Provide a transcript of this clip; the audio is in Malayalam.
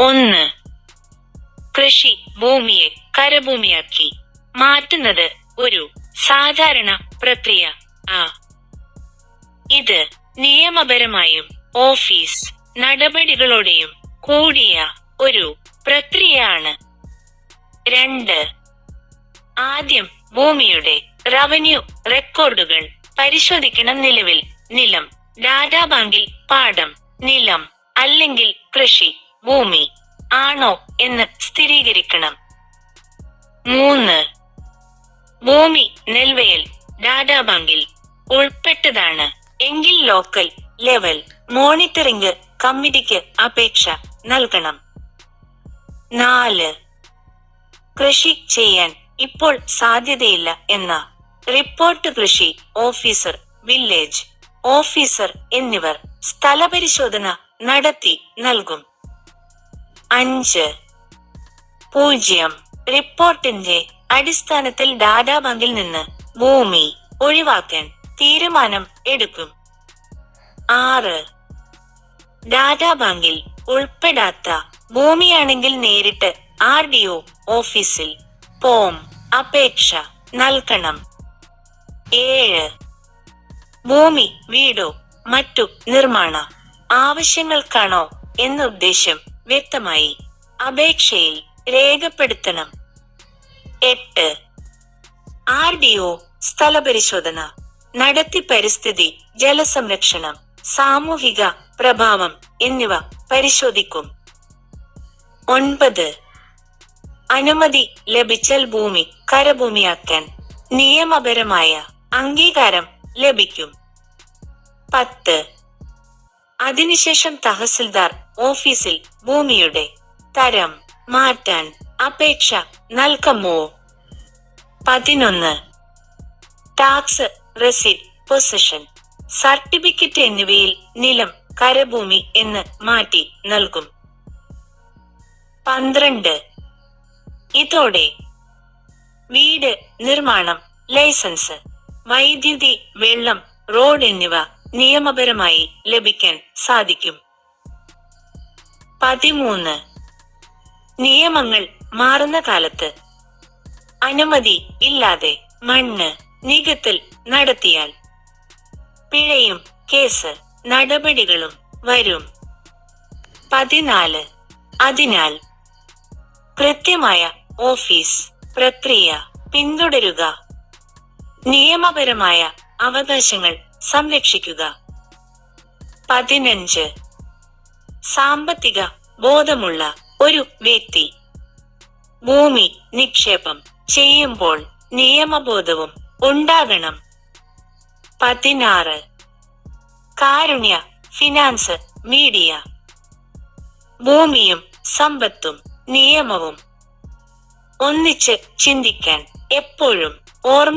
ഒന്ന്. കൃഷി ഭൂമിയെ കരഭൂമിയാക്കി. മാറ്റുന്നത് ഒരു സാധാരണ പ്രക്രിയ. ആ. ഇത് നിയമപരമായും ഓഫീസ് നടപടികളോടെയും കൂടിയ ഒരു പ്രക്രിയയാണ്. രണ്ട്. ആദ്യം ഭൂമിയുടെ റവന്യൂ റെക്കോർഡുകൾ പരിശോധിക്കണം നിലവിൽ. നിലം ഡാറ്റാ ബാങ്കിൽ പാടം നിലം അല്ലെങ്കിൽ കൃഷി. ഭൂമി ആണോ എന്ന് സ്ഥിരീകരിക്കണം. മൂന്ന് ഭൂമി നെൽവയൽ ഡാറ്റാ ബാങ്കിൽ ഉൾപ്പെട്ടതാണ്. എങ്കിൽ ലോക്കൽ ലെവൽ മോണിറ്ററിംഗ് കമ്മിറ്റിക്ക് അപേക്ഷ നൽകണം. നാല് കൃഷി ചെയ്യാൻ ഇപ്പോൾ സാധ്യതയില്ല എന്ന റിപ്പോർട്ട് കൃഷി ഓഫീസർ വില്ലേജ് ഓഫീസർ എന്നിവർ സ്ഥലപരിശോധന നടത്തി നൽകും. അഞ്ച്. പൂജ്യം. റിപ്പോർട്ടിന്റെ അടിസ്ഥാനത്തിൽ ഡാറ്റാ ബാങ്കിൽ നിന്ന് ഭൂമി ഒഴിവാക്കാൻ തീരുമാനം എടുക്കും. ആറ്. ഡാറ്റാ ബാങ്കിൽ ഉൾപ്പെടാത്ത ഭൂമിയാണെങ്കിൽ നേരിട്ട് ആർ ഡി ഒ ഓഫീസിൽ പോം അപേക്ഷ നൽകണം. ഏഴ്. ഭൂമി വീടോ മറ്റു നിർമ്മാണ ആവശ്യങ്ങൾക്കാണോ എന്ന ഉദ്ദേശം വ്യക്തമായി അപേക്ഷയിൽ രേഖപ്പെടുത്തണം. എട്ട്. ആർ ഡി ഒ സ്ഥലപരിശോധന നടത്തി പരിസ്ഥിതി ജലസംരക്ഷണം സാമൂഹിക പ്രഭാവം എന്നിവ പരിശോധിക്കും. ഒൻപത്. അനുമതി ലഭിച്ചാൽ ഭൂമി കരഭൂമിയാക്കാൻ നിയമപരമായ അംഗീകാരം ലഭിക്കും. പത്ത്. അതിനുശേഷം തഹസിൽദാർ ഓഫീസിൽ ഭൂമിയുടെ തരം മാറ്റാൻ അപേക്ഷ നൽകമോ? പതിനൊന്ന്. Tax റെസിഡ് position. സർട്ടിഫിക്കറ്റ് എന്നിവയിൽ നിലം കരഭൂമി എന്ന് മാറ്റി നൽകും. പന്ത്രണ്ട്. ഇതോടെ വീട് നിർമ്മാണം ലൈസൻസ് വൈദ്യുതി വെള്ളം റോഡ് എന്നിവ നിയമപരമായി ലഭിക്കാൻ സാധിക്കും. പതിമൂന്ന്. നിയമങ്ങൾ മാറുന്ന കാലത്ത് അനുമതി ഇല്ലാതെ മണ്ണ് നികത്തൽ നടത്തിയാൽ പിഴയും കേസ് നടപടികളും വരും. പതിനാല്. അതിനാൽ കൃത്യമായ ഓഫീസ് പ്രക്രിയ പിന്തുടരുക. നിയമപരമായ അവകാശങ്ങൾ സംരക്ഷിക്കുക. പതിനഞ്ച്. സാമ്പത്തിക ബോധമുള്ള ഒരു വ്യക്തി. ഭൂമി നിക്ഷേപം ചെയ്യുമ്പോൾ നിയമബോധവും ഉണ്ടാകണം. പതിനാറ്. Karunya finance media. ഭൂമിയും സമ്പത്തും നിയമവും. ഒന്നിച്ച് ചിന്തിക്കാൻ എപ്പോഴും ഓർമ്മ